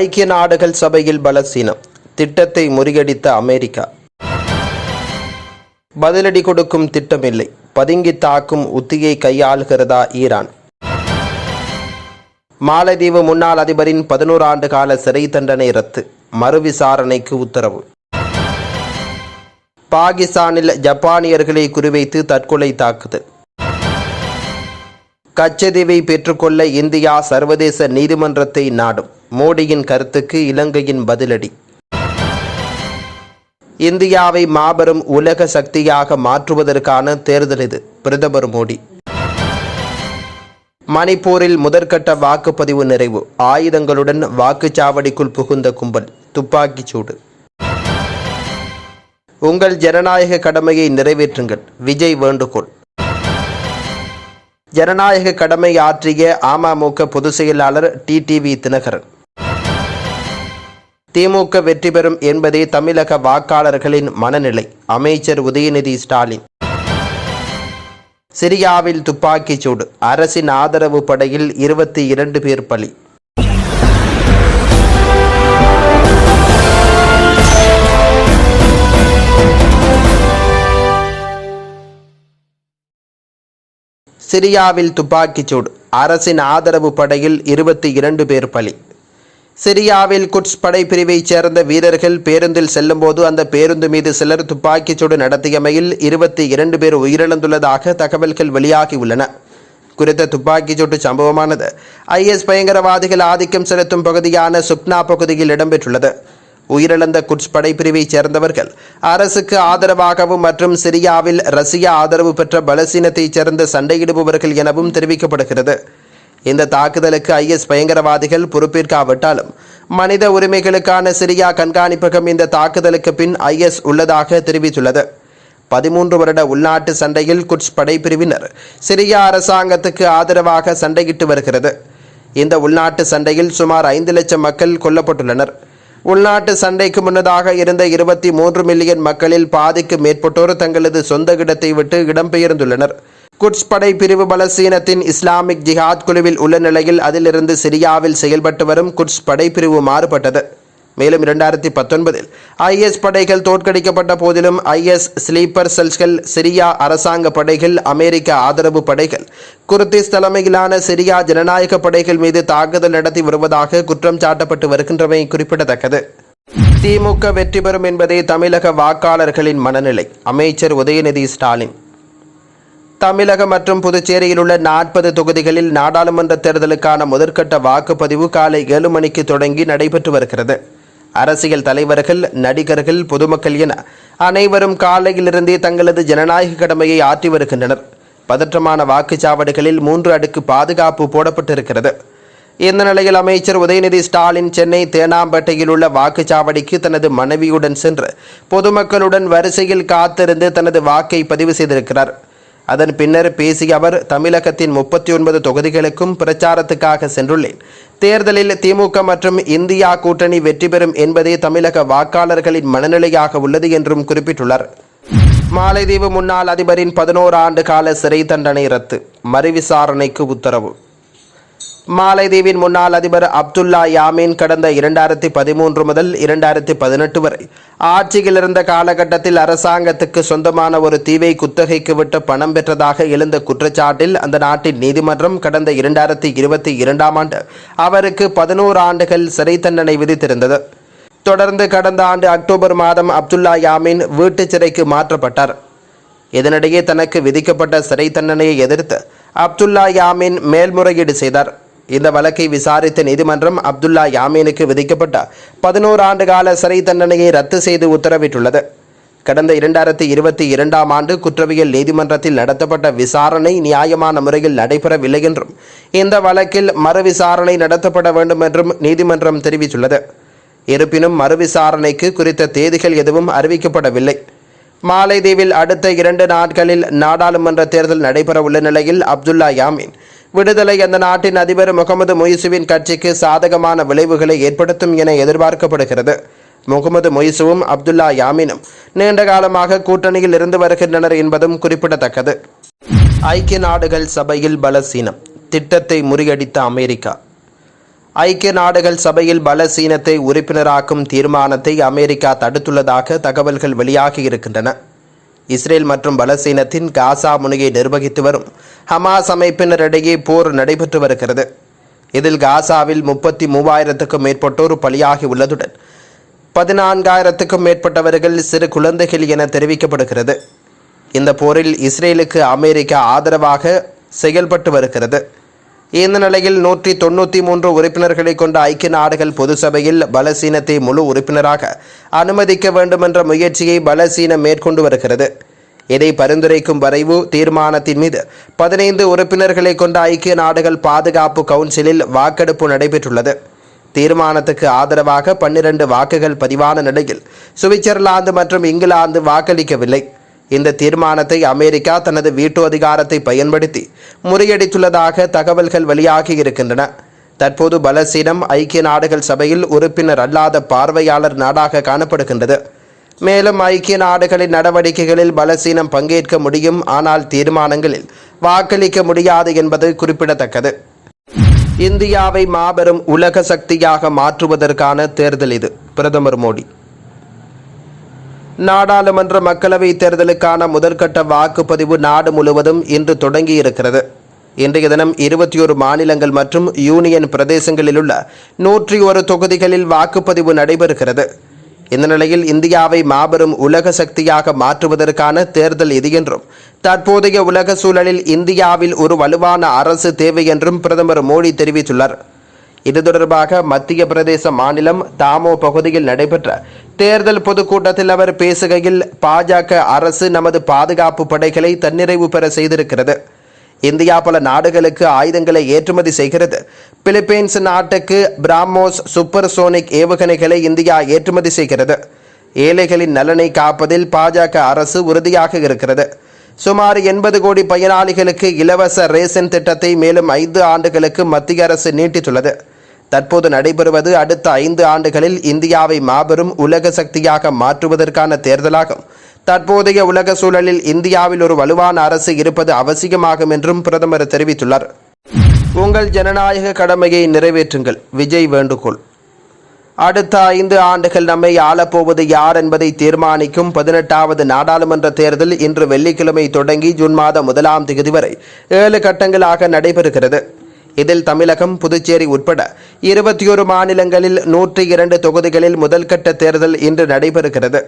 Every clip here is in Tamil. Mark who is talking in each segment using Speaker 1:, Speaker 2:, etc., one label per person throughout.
Speaker 1: ஐக்கிய நாடுகள் சபையில் பலசீனம் திட்டத்தை முறியடித்த அமெரிக்கா பதிலடி கொடுக்கும் திட்டமில்லை பதுங்கி தாக்கும் உத்தியை கையாளுகிறதா ஈரான் மாலத்தீவு முன்னாள் அதிபரின் பதினோரு ஆண்டு கால சிறை தண்டனை ரத்து மறு விசாரணைக்கு உத்தரவு பாகிஸ்தானில் ஜப்பானியர்களை குறிவைத்து தற்கொலை தாக்குதல் கச்சதீவை பெற்றுக்கொள்ள இந்தியா சர்வதேச நீதிமன்றத்தை நாடும் மோடியின் கருத்துக்கு இலங்கையின் பதிலடி இந்தியாவை மாபெரும் உலக சக்தியாக மாற்றுவதற்கான தேர்தல் இது பிரதமர் மோடி மணிப்பூரில் முதற்கட்ட வாக்குப்பதிவு நிறைவு ஆயுதங்களுடன் வாக்குச்சாவடிக்குள் புகுந்த கும்பல் துப்பாக்கிச் சூடு உங்கள் ஜனநாயக கடமையை நிறைவேற்றுங்கள் விஜய் வேண்டுகோள் ஜனநாயக கடமை ஆற்றிய அமமுக பொதுச் செயலாளர் டிடிவி தினகரன் திமுக வெற்றி பெறும் என்பதே தமிழக வாக்காளர்களின் மனநிலை அமைச்சர் உதயநிதி ஸ்டாலின் சிரியாவில் துப்பாக்கிச்சூடு அரசின் ஆதரவு படையில் இருபத்தி இரண்டு பேர் பலி சிரியாவில் துப்பாக்கிச் சூடு அரசின் ஆதரவு படையில் இருபத்தி இரண்டு பேர் பலி சிரியாவில் குட்ஸ் படைப்பிரிவைச் சேர்ந்த வீரர்கள் பேருந்தில் செல்லும்போது அந்த பேருந்து மீது சிலர் துப்பாக்கிச் சூடு நடத்தியமையில் இருபத்தி இரண்டு பேர் உயிரிழந்துள்ளதாக தகவல்கள் வெளியாகியுள்ளன குறித்த துப்பாக்கிச் சூட்டு சம்பவமானது ஐஎஸ் பயங்கரவாதிகள் ஆதிக்கம் செலுத்தும் பகுதியான சுப்னா பகுதியில் இடம்பெற்றுள்ளது உயிரிழந்த குட்ஸ் படைப்பிரிவைச் சேர்ந்தவர்கள் அரசுக்கு ஆதரவாகவும் மற்றும் சிரியாவில் ரஷ்யா ஆதரவு பெற்ற பலசீனத்தைச் சேர்ந்த சண்டையிடுபவர்கள் எனவும் தெரிவிக்கப்படுகிறது இந்த தாக்குதலுக்கு ஐஎஸ் பயங்கரவாதிகள் பொறுப்பேற்காவிட்டாலும் மனித உரிமைகளுக்கான சிரியா கண்காணிப்பகம் இந்த தாக்குதலுக்கு பின் ஐஎஸ் உள்ளதாக தெரிவித்துள்ளது பதிமூன்று வருட உள்நாட்டு சண்டையில் குட்ஸ் படைப்பிரிவினர் சிரியா அரசாங்கத்துக்கு ஆதரவாக சண்டையிட்டு வருகிறது இந்த உள்நாட்டு சண்டையில் சுமார் ஐந்து லட்சம் மக்கள் கொல்லப்பட்டுள்ளனர் உள்நாட்டு சண்டைக்கு முன்னதாக இருந்த இருபத்தி மூன்று மில்லியன் மக்களில் பாதிக்கு மேற்பட்டோர் தங்களது சொந்த இடத்தை விட்டு இடம்பெயர்ந்துள்ளனர் குட்ஸ் படை பிரிவு பலசீனத்தின் இஸ்லாமிக் ஜிஹாத் குழுவில் உள்ள நிலையில் அதிலிருந்து சிரியாவில் செயல்பட்டு வரும் குட்ஸ் படை பிரிவு மாறுபட்டது மேலும் இரண்டாயிரத்தி பத்தொன்பதில் ஐஎஸ் படைகள் தோற்கடிக்கப்பட்ட போதிலும் ஐஎஸ் ஸ்லீப்பர் செல்ஸ்கள் சிரியா அரசாங்க படைகள் அமெரிக்க ஆதரவு படைகள் குர்திஸ் தலைமையிலான சிரியா ஜனநாயக படைகள் மீது தாக்குதல் நடத்தி வருவதாக குற்றம் சாட்டப்பட்டு வருகின்றமை குறிப்பிடத்தக்கது திமுக வெற்றி பெறும் என்பதே தமிழக வாக்காளர்களின் மனநிலை அமைச்சர் உதயநிதி ஸ்டாலின் தமிழகம் மற்றும் புதுச்சேரியில் உள்ள நாற்பது தொகுதிகளில் நாடாளுமன்ற தேர்தலுக்கான முதற்கட்ட வாக்குப்பதிவு காலை ஏழு மணிக்கு தொடங்கி நடைபெற்று வருகிறது அரசியல் தலைவர்கள் நடிகர்கள் பொதுமக்கள் என அனைவரும் காலையிலிருந்தே தங்களது ஜனநாயக கடமையை ஆற்றி வருகின்றனர் பதற்றமான வாக்குச்சாவடிகளில் மூன்று அடுக்கு பாதுகாப்பு போடப்பட்டிருக்கிறது இந்த நிலையில் அமைச்சர் உதயநிதி ஸ்டாலின் சென்னை தேனாம்பேட்டையில் உள்ள வாக்குச்சாவடிக்கு தனது மனைவியுடன் சென்று பொதுமக்களுடன் வரிசையில் காத்திருந்து தனது வாக்கை பதிவு செய்திருக்கிறார் அதன் பின்னர் பேசிய அவர் தமிழகத்தின் முப்பத்தி ஒன்பது தொகுதிகளுக்கும் பிரச்சாரத்துக்காக சென்றுள்ளேன் தேர்தலில் திமுக மற்றும் இந்தியா கூட்டணி வெற்றி பெறும் என்பதே தமிழக வாக்காளர்களின் மனநிலையாக உள்ளது என்றும் குறிப்பிட்டுள்ளார் மாலைதீவு முன்னாள் அதிபரின் பதினோரு ஆண்டு கால சிறை தண்டனை ரத்து மறுவிசாரணைக்கு உத்தரவு மாலைதீவின் முன்னாள் அதிபர் அப்துல்லா யாமீன் கடந்த இரண்டாயிரத்தி பதிமூன்று முதல் இரண்டாயிரத்தி பதினெட்டு வரை ஆட்சியில் இருந்த காலகட்டத்தில் அரசாங்கத்துக்கு சொந்தமான ஒரு தீவை குத்தகைக்கு விட்டு பணம் பெற்றதாக எழுந்த குற்றச்சாட்டில் அந்த நாட்டின் நீதிமன்றம் கடந்த இரண்டாயிரத்தி இருபத்தி இரண்டாம் ஆண்டு அவருக்கு பதினோரு ஆண்டுகள் சிறை தண்டனை விதித்திருந்தது தொடர்ந்து கடந்த ஆண்டு அக்டோபர் மாதம் அப்துல்லா யாமீன் வீட்டு சிறைக்கு மாற்றப்பட்டார் இதனிடையே தனக்கு விதிக்கப்பட்ட சிறை தண்டனையை எதிர்த்து அப்துல்லா யாமின் மேல்முறையீடு செய்தார் இந்த வழக்கை விசாரித்த நீதிமன்றம் அப்துல்லா யாமீனுக்கு விதிக்கப்பட்ட பதினோரு ஆண்டு கால சிறை தண்டனையை ரத்து செய்து உத்தரவிட்டுள்ளது கடந்த இரண்டாயிரத்தி இருபத்தி இரண்டாம் ஆண்டு குற்றவியல் நீதிமன்றத்தில் நடத்தப்பட்ட விசாரணை நியாயமான முறையில் நடைபெறவில்லை என்றும் இந்த வழக்கில் மறு விசாரணை நடத்தப்பட வேண்டும் என்றும் நீதிமன்றம் தெரிவித்துள்ளது இருப்பினும் மறு விசாரணைக்கு குறித்த தேதிகள் எதுவும் அறிவிக்கப்படவில்லை மாலைதீவில் அடுத்த இரண்டு நாட்களில் நாடாளுமன்ற தேர்தல் நடைபெற உள்ள நிலையில் அப்துல்லா யாமீன் விடுதலை அந்த நாட்டின் அதிபர் முகமது மொய்சுவின் கட்சிக்கு சாதகமான விளைவுகளை ஏற்படுத்தும் என எதிர்பார்க்கப்படுகிறது முகமது மொய்சுவும் அப்துல்லா யாமினும் நீண்ட காலமாக கூட்டணியில் இருந்து வருகின்றனர் என்பதும் குறிப்பிடத்தக்கது ஐக்கிய நாடுகள் சபையில் பலசீனம் திட்டத்தை முறியடித்த அமெரிக்கா ஐக்கிய நாடுகள் சபையில் பலசீனத்தை உறுப்பினராக்கும் தீர்மானத்தை அமெரிக்கா தடுத்துள்ளதாக தகவல்கள் வெளியாகி இருக்கின்றன இஸ்ரேல் மற்றும் பலஸ்தீனத்தின் காசா முனையை நிர்வகித்து வரும் ஹமாஸ் அமைப்பினரிடையே போர் நடைபெற்று வருகிறது இதில் காசாவில் முப்பத்தி மூவாயிரத்துக்கும் மேற்பட்டோர் பலியாகி உள்ளதுடன் பதினான்காயிரத்துக்கும் மேற்பட்டவர்கள் சிறு குழந்தைகள் என தெரிவிக்கப்படுகிறது இந்த போரில் இஸ்ரேலுக்கு அமெரிக்கா ஆதரவாக செயல்பட்டு வருகிறது இந்த நிலையில் நூற்றி தொண்ணூற்றி மூன்று உறுப்பினர்களை கொண்ட ஐக்கிய நாடுகள் பொது சபையில் பலசீனத்தை முழு உறுப்பினராக அனுமதிக்க வேண்டுமென்ற முயற்சியை பலசீனம் மேற்கொண்டு வருகிறது இதை பரிந்துரைக்கும் வரைவு தீர்மானத்தின் மீது பதினைந்து உறுப்பினர்களை கொண்ட ஐக்கிய நாடுகள் பாதுகாப்பு கவுன்சிலில் வாக்கெடுப்பு நடைபெற்றுள்ளது தீர்மானத்துக்கு ஆதரவாக பன்னிரண்டு வாக்குகள் பதிவான நிலையில் சுவிட்சர்லாந்து மற்றும் இங்கிலாந்து வாக்களிக்கவில்லை இந்த தீர்மானத்தை அமெரிக்கா தனது வீட்டு அதிகாரத்தை பயன்படுத்தி முறியடித்துள்ளதாக தகவல்கள் வெளியாகி இருக்கின்றன தற்போது பலசீனம் ஐக்கிய நாடுகள் சபையில் உறுப்பினர் அல்லாத பார்வையாளர் நாடாக காணப்படுகின்றது மேலும் ஐக்கிய நாடுகளின் நடவடிக்கைகளில் பலசீனம் பங்கேற்க முடியும் ஆனால் தீர்மானங்களில் வாக்களிக்க முடியாது என்பது குறிப்பிடத்தக்கது இந்தியாவை மாபெரும் உலக சக்தியாக மாற்றுவதற்கான தேர்தல் இது பிரதமர் மோடி நாடாளுமன்ற மக்களவைத் தேர்தலுக்கான முதற்கட்ட வாக்குப்பதிவு நாடு முழுவதும் இன்று தொடங்கியிருக்கிறது இன்றைய தினம் இருபத்தி ஒரு மாநிலங்கள் மற்றும் யூனியன் பிரதேசங்களிலுள்ள நூற்றி ஒரு தொகுதிகளில் வாக்குப்பதிவு நடைபெறுகிறது இந்த நிலையில் இந்தியாவை மாபெரும் உலக சக்தியாக மாற்றுவதற்கான தேர்தல் இது என்றும் தற்போதைய உலக சூழலில் இந்தியாவில் ஒரு வலுவான அரசு தேவை என்றும் பிரதமர் மோடி தெரிவித்துள்ளார் இது தொடர்பாக மத்திய பிரதேச மாநிலம் தாமோ பகுதியில் நடைபெற்ற தேர்தல் பொதுக்கூட்டத்தில் அவர் பேசுகையில் பாஜக அரசு நமது பாதுகாப்பு படைகளை தன்னிறைவு பெற செய்திருக்கிறது இந்தியா பல நாடுகளுக்கு ஆயுதங்களை ஏற்றுமதி செய்கிறது பிலிப்பைன்ஸ் நாட்டுக்கு பிராமோஸ் சூப்பர் சோனிக் ஏவுகணைகளை இந்தியா ஏற்றுமதி செய்கிறது ஏழைகளின் நலனை காப்பதில் பாஜக அரசு உறுதியாக இருக்கிறது சுமார் எண்பது கோடி பயனாளிகளுக்கு இலவச ரேஷன் திட்டத்தை மேலும் ஐந்து ஆண்டுகளுக்கு மத்திய அரசு நீட்டித்துள்ளது தற்போது நடைபெறுவது அடுத்த ஐந்து ஆண்டுகளில் இந்தியாவை மாபெரும் உலக சக்தியாக மாற்றுவதற்கான தேர்தலாகும் தற்போதைய உலக சூழலில் இந்தியாவில் ஒரு வலுவான அரசு இருப்பது அவசியமாகும் என்றும் பிரதமர் தெரிவித்துள்ளார் உங்கள் ஜனநாயக கடமையை நிறைவேற்றுங்கள் விஜய் வேண்டுகோள் அடுத்த ஐந்து ஆண்டுகள் நம்மை ஆளப்போவது யார் என்பதை தீர்மானிக்கும் பதினெட்டாவது நாடாளுமன்ற தேர்தல் இன்று வெள்ளிக்கிழமை தொடங்கி ஜூன் மாதம் முதலாம் தேதி வரை ஏழு கட்டங்களாக நடைபெறுகிறது இதில் தமிழகம் புதுச்சேரி உட்பட இருபத்தி ஒரு மாநிலங்களில் நூற்றி இரண்டு தொகுதிகளில் முதல் கட்ட தேர்தல் இன்று நடைபெறுகிறது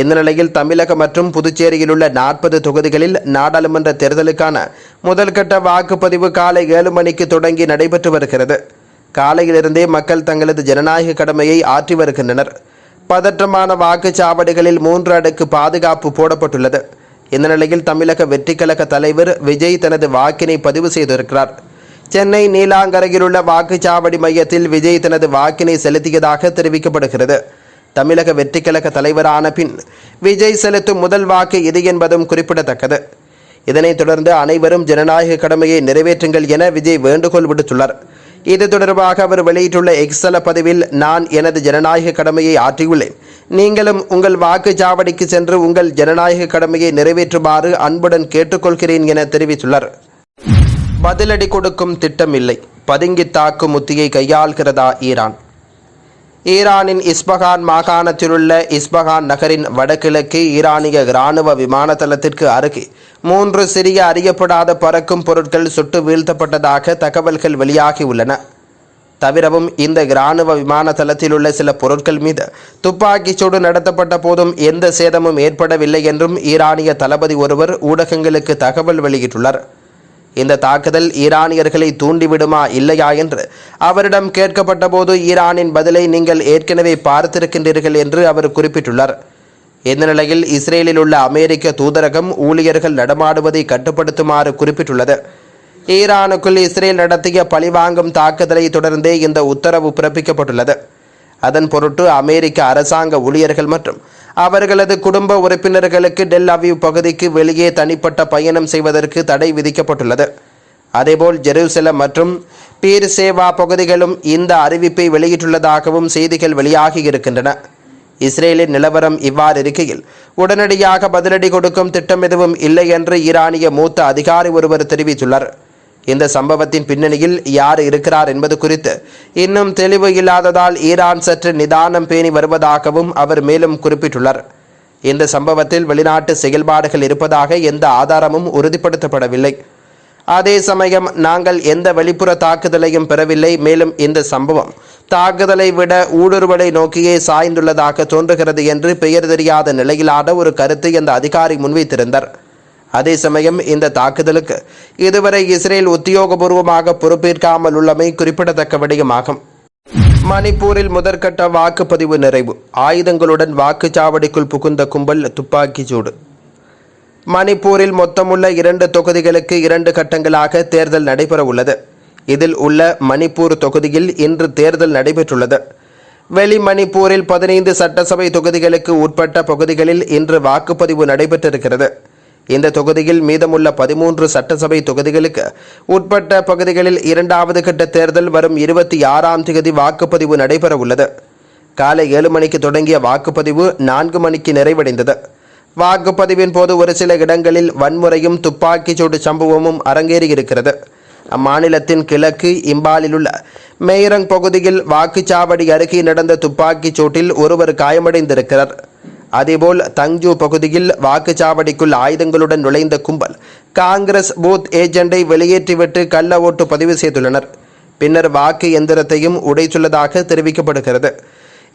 Speaker 1: இந்த நிலையில் தமிழகம் மற்றும் புதுச்சேரியில் உள்ள நாற்பது தொகுதிகளில் நாடாளுமன்ற தேர்தலுக்கான முதல்கட்ட வாக்குப்பதிவு காலை ஏழு மணிக்கு தொடங்கி நடைபெற்று வருகிறது காலையிலிருந்தே மக்கள் தங்களது ஜனநாயக கடமையை ஆற்றி வருகின்றனர் பதற்றமான வாக்குச்சாவடிகளில் மூன்று அடுக்கு பாதுகாப்பு போடப்பட்டுள்ளது இந்த நிலையில் தமிழக வெற்றிக்கழக தலைவர் விஜய் தனது வாக்கினை பதிவு செய்திருக்கிறார் சென்னை நீலாங்கரையில் உள்ள வாக்குச்சாவடி மையத்தில் விஜய் தனது வாக்கினை செலுத்தியதாக தெரிவிக்கப்படுகிறது தமிழக வெற்றிக்கழக தலைவரான பின் விஜய் செலுத்தும் முதல் வாக்கு இது என்பதும் குறிப்பிடத்தக்கது இதனைத் தொடர்ந்து அனைவரும் ஜனநாயக கடமையை நிறைவேற்றுங்கள் என விஜய் வேண்டுகோள் விடுத்துள்ளார் இது தொடர்பாக அவர் வெளியிட்டுள்ள எக்ஸல பதிவில் நான் எனது ஜனநாயக கடமையை ஆற்றியுள்ளேன் நீங்களும் உங்கள் வாக்குச்சாவடிக்கு சென்று உங்கள் ஜனநாயக கடமையை நிறைவேற்றுமாறு அன்புடன் கேட்டுக்கொள்கிறேன் என தெரிவித்துள்ளார் பதிலடி கொடுக்கும் திட்டமில்லை பதுங்கி தாக்கும் உத்தியை கையாள்கிறதா ஈரான் ஈரானின் இஸ்பகான் மாகாணத்திலுள்ள இஸ்பகான் நகரின் வடகிழக்கு ஈரானிய இராணுவ விமான தளத்திற்கு அருகே மூன்று சிறிய அறியப்படாத பறக்கும் பொருட்கள் சுட்டு வீழ்த்தப்பட்டதாக தகவல்கள் வெளியாகியுள்ளன தவிரவும் இந்த இராணுவ விமான தளத்திலுள்ள சில பொருட்கள் மீது துப்பாக்கிச் சூடு நடத்தப்பட்ட போதும் எந்த சேதமும் ஏற்படவில்லை என்றும் ஈரானிய தளபதி ஒருவர் ஊடகங்களுக்கு தகவல் வெளியிட்டுள்ளார் இந்த தாக்குதல் ஈரானியர்களை தூண்டிவிடுமா இல்லையா என்று அவரிடம் கேட்கப்பட்ட போது ஈரானின் பதிலை நீங்கள் ஏற்கனவே பார்த்திருக்கின்றீர்கள் என்று அவர் குறிப்பிட்டுள்ளார் இந்த நிலையில் இஸ்ரேலில் உள்ள அமெரிக்க தூதரகம் ஊழியர்கள் நடமாடுவதை கட்டுப்படுத்துமாறு குறிப்பிட்டுள்ளது ஈரானுக்குள் இஸ்ரேல் நடத்திய பழிவாங்கும் தாக்குதலை தொடர்ந்தே இந்த உத்தரவு பிறப்பிக்கப்பட்டுள்ளது அதன் பொருட்டு அமெரிக்க அரசாங்க ஊழியர்கள் மற்றும் அவர்களது குடும்ப உறுப்பினர்களுக்கு டெல் அவிவ் பகுதிக்கு வெளியே தனிப்பட்ட பயணம் செய்வதற்கு தடை விதிக்கப்பட்டுள்ளது அதேபோல் ஜெருசலம் மற்றும் பீர் சேவா பகுதிகளும் இந்த அறிவிப்பை வெளியிட்டுள்ளதாகவும் செய்திகள் வெளியாகி இருக்கின்றன இஸ்ரேலின் நிலவரம் இவ்வாறு இருக்கையில் உடனடியாக பதிலடி கொடுக்கும் திட்டம் எதுவும் இல்லை என்று ஈரானிய மூத்த அதிகாரி ஒருவர் தெரிவித்துள்ளார் இந்த சம்பவத்தின் பின்னணியில் யார் இருக்கிறார் என்பது குறித்து இன்னும் தெளிவு இல்லாததால் ஈரான் சற்று நிதானம் பேணி வருவதாகவும் அவர் மேலும் குறிப்பிட்டுள்ளார் இந்த சம்பவத்தில் வெளிநாட்டு செயல்பாடுகள் இருப்பதாக எந்த ஆதாரமும் உறுதிப்படுத்தப்படவில்லை அதே சமயம் நாங்கள் எந்த வெளிப்புற தாக்குதலையும் பெறவில்லை மேலும் இந்த சம்பவம் தாக்குதலை விட ஊடுருவலை நோக்கியே சாய்ந்துள்ளதாக தோன்றுகிறது என்று பெயர் தெரியாத நிலையிலான ஒரு கருத்தை அந்த அதிகாரி முன்வைத்திருந்தார் அதே சமயம் இந்த தாக்குதலுக்கு இதுவரை இஸ்ரேல் உத்தியோகபூர்வமாக பொறுப்பேற்காமல் உள்ளமை குறிப்பிடத்தக்க விடயமாகும் மணிப்பூரில் முதற்கட்ட வாக்குப்பதிவு நிறைவு ஆயுதங்களுடன் வாக்குச்சாவடிக்குள் புகுந்த கும்பல் துப்பாக்கி சூடு மணிப்பூரில் மொத்தமுள்ள இரண்டு தொகுதிகளுக்கு இரண்டு கட்டங்களாக தேர்தல் நடைபெற உள்ளது இதில் உள்ள மணிப்பூர் தொகுதியில் இன்று தேர்தல் நடைபெற்றுள்ளது வெளி மணிப்பூரில் பதினைந்து சட்டசபை தொகுதிகளுக்கு உட்பட்ட பகுதிகளில் இன்று வாக்குப்பதிவு நடைபெற்றிருக்கிறது இந்த தொகுதியில் மீதமுள்ள பதிமூன்று சட்டசபை தொகுதிகளுக்கு உட்பட்ட பகுதிகளில் இரண்டாவது கட்ட தேர்தல் வரும் இருபத்தி ஆறாம் தேதி வாக்குப்பதிவு நடைபெற உள்ளது காலை ஏழு மணிக்கு தொடங்கிய வாக்குப்பதிவு நான்கு மணிக்கு நிறைவடைந்தது வாக்குப்பதிவின் போது ஒரு சில இடங்களில் வன்முறையும் துப்பாக்கிச்சூடு சம்பவமும் அரங்கேறியிருக்கிறது அம்மாநிலத்தின் கிழக்கு இம்பாலிலுள்ள மேயரங் பகுதியில் வாக்குச்சாவடி அருகே நடந்த துப்பாக்கிச் சூட்டில் ஒருவர் காயமடைந்திருக்கிறார் அதேபோல் தங்ஜூ பகுதியில் வாக்குச்சாவடிக்குள் ஆயுதங்களுடன் நுழைந்த கும்பல் காங்கிரஸ் பூத் ஏஜெண்டை வெளியேற்றிவிட்டு கள்ள ஓட்டு பதிவு செய்துள்ளனர் பின்னர் வாக்கு எந்திரத்தையும் உடைத்துள்ளதாக தெரிவிக்கப்படுகிறது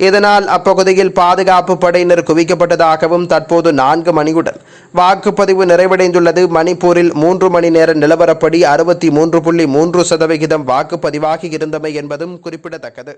Speaker 1: இதனால் அப்பகுதியில் பாதுகாப்பு படையினர் குவிக்கப்பட்டதாகவும் தற்போது நான்கு மணியுடன் வாக்குப்பதிவு நிறைவடைந்துள்ளது மணிப்பூரில் மூன்று மணி நேர நிலவரப்படி அறுபத்தி மூன்று புள்ளி மூன்று சதவிகிதம் வாக்குப்பதிவாகி இருந்தமை என்பதும் குறிப்பிடத்தக்கது